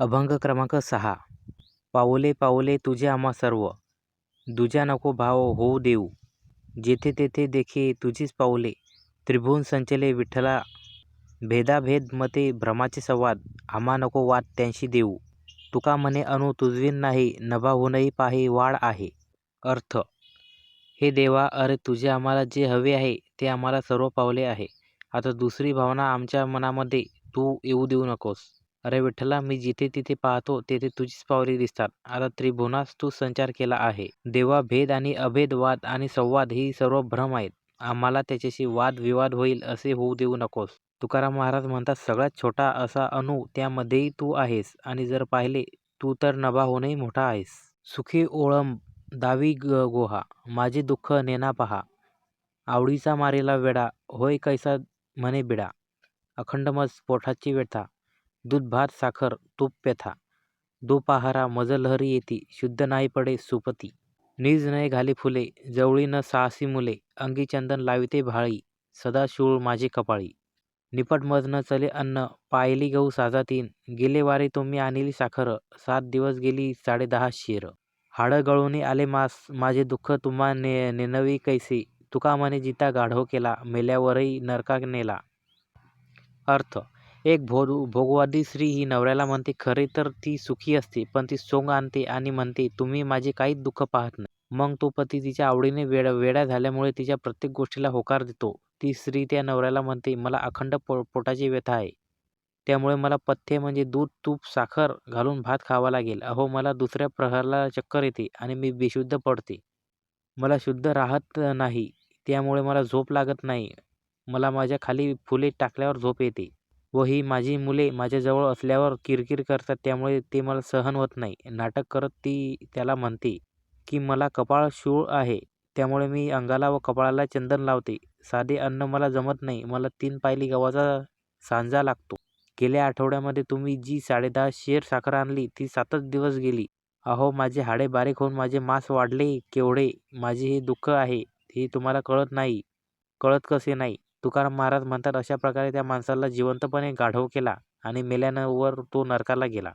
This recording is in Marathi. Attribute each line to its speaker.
Speaker 1: अभंग क्रमांक सहा. पाऊले पाऊले तुझे आम्हा सर्व. दुजा नको भाव होऊ देऊ. जेथे तेथे देखे तुझीच पाऊले. त्रिभुवन संचले विठ्ठला. भेदाभेद मते भ्रमाचे संवाद. आम्हा नको वाद त्यांशी देऊ. तुका म्हणे अनु तुझविन नाही नभाहूनही पाहि वाढ आहे. अर्थ हे देवा अरे तुझे आम्हाला जे हवे आहे ते आम्हाला सर्व पावले आहे. आता दुसरी भावना आमच्या मनामध्ये तू येऊ देऊ नकोस. अरे विठ्ठला मी जिथे तिथे पाहतो तेथे तुझीच पावले दिसतात. आता त्रिभुवनास तू संचार केला आहे. देवा भेद आणि अभेद वाद आणि संवाद ही सर्व भ्रम आहेत. आम्हाला त्याच्याशी वाद विवाद होईल असे होऊ देऊ नकोस. तुकाराम महाराज म्हणतात सगळ्यात छोटा असा अणू त्यामध्येही तू आहेस आणि जर पाहिले तू तर नभाहूनही मोठा आहेस. सुखी ओळंब दावी ग गोहा माझे दुःख नेना पहा. आवडीचा मारेला वेडा होय कैसा म्हणे बिडा. अखंड मज पोठाची व्यथा दूध भात साखर तूप पेथा. दो पहारा लहरी येती शुद्ध नाही पडे सुपती. निज नये घाली फुले जवळी न साहसी मुले अंगी चंदन लाविते भाळी सदा शूळ माझे कपाळी. निपट मजन चले अन्न पायली गहू साजा तीन गेले वारे तुम्ही आणली साखर सात दिवस गेली साडेदहा शिर. हाडं गळून आले मास माझे दुःख तुम्हा ने नेनवी कैसे तुका म्हणे जिता गाढव केला मेल्यावरही नरका नेला अर्थ एक भो भोगवादी स्त्री ही नवऱ्याला म्हणते खरे तर ती सुखी असते पण ती सोंग आणते आणि म्हणते तुम्ही माझे काहीच दुःख पाहत नाही. मग तो पती तिच्या आवडीने वेड वेड्या झाल्यामुळे तिच्या प्रत्येक गोष्टीला होकार देतो. ती स्त्री त्या नवऱ्याला म्हणते मला अखंड पो पोटाची व्यथा आहे. त्यामुळे मला पथ्य म्हणजे दूध तूप साखर घालून भात खावा लागेल. अहो मला दुसऱ्या प्रहरला चक्कर येते आणि मी बेशुद्ध पडते. मला शुद्ध राहत नाही. त्यामुळे मला झोप लागत नाही. मला माझ्या खाली फुले टाकल्यावर झोप येते. व ही माझी मुले माझ्याजवळ असल्यावर किरकिर करतात त्यामुळे ते मला सहन होत नाही. नाटक करत ती त्याला म्हणते की मला कपाळ शूळ आहे त्यामुळे मी अंगाला व कपाळाला चंदन लावते. साधे अन्न मला जमत नाही मला तीन पायली गव्हाचा सांजा लागतो. गेल्या आठवड्यामध्ये तुम्ही जी साडेदहा शेर साखर आणली ती सातच दिवस गेली. अहो माझे हाडे बारीक होऊन माझे मांस वाढले केवढे? माझे हे दुःख आहे हे तुम्हाला कळत नाही कळत कसे नाही? तुकाराम महाराज म्हणतात अशा प्रकारे त्या माणसाला जिवंतपणे गाढव केला आणि मेल्यानंवर तो नरकाला गेला.